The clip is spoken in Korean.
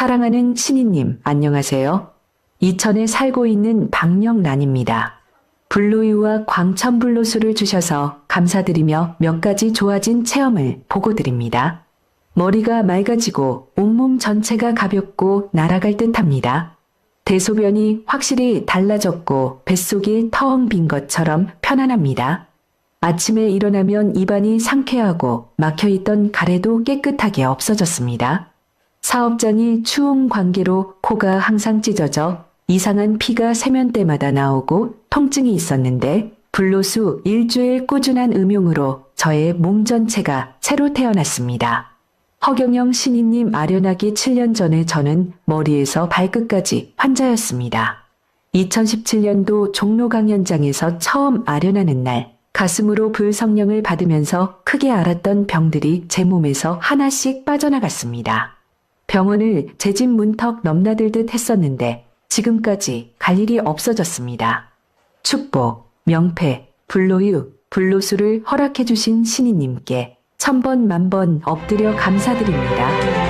사랑하는 신이님, 안녕하세요. 이천에 살고 있는 박영란입니다. 블루유와 광천블루수를 주셔서 감사드리며 몇 가지 좋아진 체험을 보고 드립니다. 머리가 맑아지고 온몸 전체가 가볍고 날아갈 듯 합니다. 대소변이 확실히 달라졌고 뱃속이 텅빈 것처럼 편안합니다. 아침에 일어나면 입안이 상쾌하고 막혀있던 가래도 깨끗하게 없어졌습니다. 사업장이 추운 관계로 코가 항상 찢어져 이상한 피가 세면대마다 나오고 통증이 있었는데 불로수 일주일 꾸준한 음용으로 저의 몸 전체가 새로 태어났습니다. 허경영 신인님 아련하기 7년 전에 저는 머리에서 발끝까지 환자였습니다. 2017년도 종로 강연장에서 처음 아련하는 날 가슴으로 불성령을 받으면서 크게 앓았던 병들이 제 몸에서 하나씩 빠져나갔습니다. 병원을 제 집 문턱 넘나들듯 했었는데 지금까지 갈 일이 없어졌습니다. 축복, 명패, 불로유, 불로수를 허락해 주신 신이님께 천번 만번 엎드려 감사드립니다.